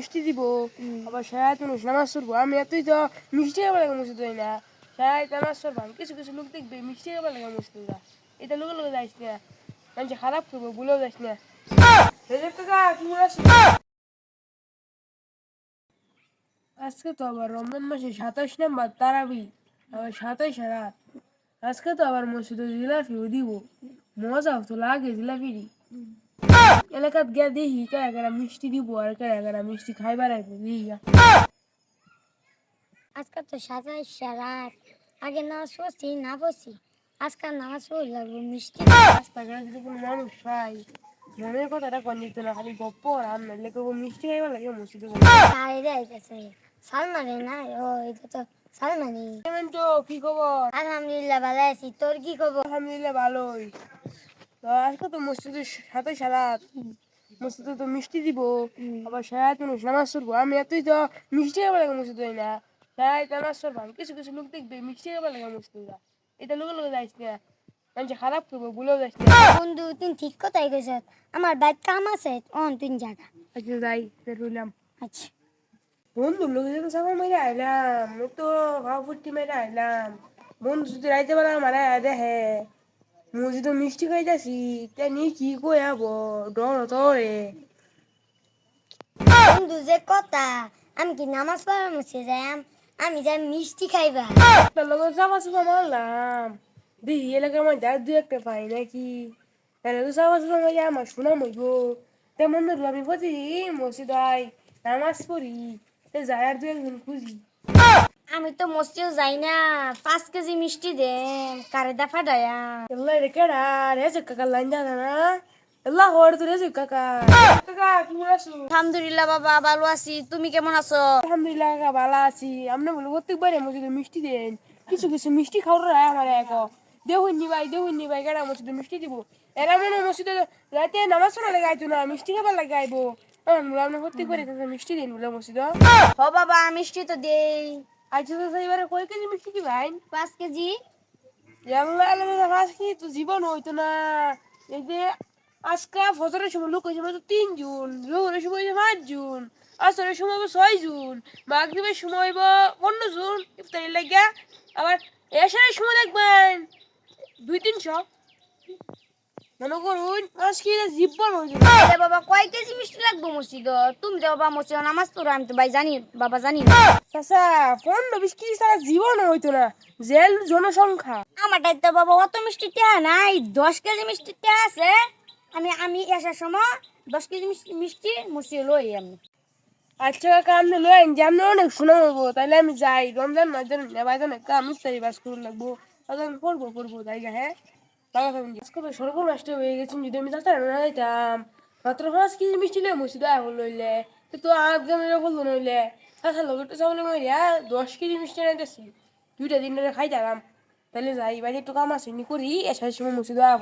মিষ্টি দিব, আবার সারাত মানুষ নামাজ পড়ব। আমি এতই তো মিষ্টি খাবার লাগে মসজিদ হই না। সারাত নামাজ পড়বাম কিছু কিছু লোক দেখবে মিষ্টি খাবার লাগে মসজিদরা এটা লোক লোক যাইস না। মানুষ খারাপ করব বলেও যাইস না। আজকে তো আবার রমজান মাসে সাতাশ নাম্বার তারাবি, আবার সাতাশ রাত। আজকে তো আবার মসজিদে জিলাপিও দিব। মজা তো লাগে জিলাপিরই। এলাকাত গিয়া দেখি কারা কারা মিষ্টি দিব আর কারা কারা মিষ্টি খাইবার আইবে দেখি। আজকাল তো সাতাইশ রাত। আগে নামাজ পড়ছি না পড়ছি। আজকাল নামাজ পড়ি লাগবো মিষ্টি রাস্তাঘাটে যদি কোনো মানুষ পাই মনের কথাটা কন দিত না খালি গপ্প আর আম নাইলে কেউ মিষ্টি খাইবার লাগে মসজিদে তাই যাইতেছে সালমানে না ও এটা তো সালমানি। কেমন তো কি খবর? আলহামদুলিল্লাহ ভালো আছি তোর কি খবর? আলহামদুলিল্লাহ ভালোই। আজকে তো মসজিদে সাথে সারাত মসজিদে তো মিষ্টি দিব আবার সারাত মানুষ নামাজ পড়ব। আমি এতই তো মিষ্টি খাবার লাগে মসজিদ না। সারাত নামাজ পড়বাম কিছু কিছু লোক দেখবে মিষ্টি খাবার লাগে মসজিদরা এটা লোক লোক যাইস না। মানুষ খারাপ করব বলেও যাইস না। বন্ধু তুই ঠিক কথাই কইছ। আমার বাইক কাম আছে। অন তুই জায়গা আচ্ছা যাই বের হইলাম। আচ্ছা। বন্ধু লোক যেতে সবাই মেরে আইলাম তো ভাব ফুর্তি মেরে আইলাম। বন্ধু যদি রাইতে বেলা আমার দেখে। মুজি তো মিষ্টি খাইতাছি তা নি কি কই আবো ডর তোরে। বন্ধু যে কথা আমি কি নামাজ পড়া মুছে যাই আমি যাই মিষ্টি খাইবা। তার লগে চাপা চাপা মারলাম। দেখি এলাকার মধ্যে আর দু একটা পাই নাকি। তাহলে তো চাপা চাপা মারি আমার শোনা মইব তেমন ধরলো আমি প্রতিদিন মসজিদাই নামাজ পড়ি তে যাই আর দু একজন খুঁজি। আমি তো মস্তিও যাই না। পাঁচ কেজি মিষ্টি দে কারে দাফা ডায়া এল্লা রেখে রে কাকা লাইন জানা না এল্লা হর তুই রে কাকা কাকা কেমন আছো আলহামদুলিল্লাহ বাবা ভালো আছি। তুমি কেমন আছো? আলহামদুলিল্লাহ কাকা ভালো আছি। আমরা বলি প্রত্যেকবারে আমাকে মিষ্টি দেন। কিছু কিছু মিষ্টি খাওয়ার রায় আমার এক। দেহুন নি ভাই দেহুন ভাই কেডা মসজিদে মিষ্টি দিব? এরা মনে মসজিদে রাতে নামাজ শোনা লাগাইতো না মিষ্টি খাবার লাগাইবো আমার মুলাম না ভর্তি করে মিষ্টি দিন বলে মসজিদ। হ বাবা মিষ্টি তো দেই। তো সেইবারে কয় কেজি মিষ্টি কি ভাই? পাঁচ কেজি। তো জীবন হইতো না। এই যে আজকে ফজরের সময় লোক হয়েছে তিন জুন জোহরের সময় হয়েছে পাঁচ জুন আসরের সময় ছয় জুন মাগরিবের সময় হইব পনেরো জুন ইফতারি লাগিয়া আবার এসারের সময় দেখবেন দুই তিনশো। মনে করুন আজকে জীবন হয়েছে বাবা কয় কেজি মিষ্টি লাগবো মসজিদ? তুমি তো বাবা মসজিদ নামাজ পড়ো আমি তো ভাই জানি বাবা জানি পনেরো বিশ কেজি ছাড়া জীবন হইতো না। জেল জনসংখ্যা। আমার দায়িত্ব বাবা অত মিষ্টি টেহা নাই। দশ কেজি মিষ্টি টেহা আছে। আমি আমি আসার সময় দশ কেজি মিষ্টি মসজিদ লই আমি। আচ্ছা কাকা আপনি যে আপনি অনেক শোনা হব তাহলে আমি যাই। রমজান মাস জানেন না ভাই জানেন কাম ইফতারি বাস করে লাগবো। করব জায়গা হ্যাঁ? আজকে তো হয়ে যদি আমি যাত্রা না যাইতাম। মাত্র পাঁচ কেজি মিষ্টি লই মুছি দয়া হল তো আট জনের বলল নইলে তাছাড়া লোকের চাউলে দশ কেজি মিষ্টি আনাইতেছি দুইটা দিন ধরে খাই দিলাম তাহলে যাই বাড়ি একটু কাম আছে নি করি এসার সময় দয়া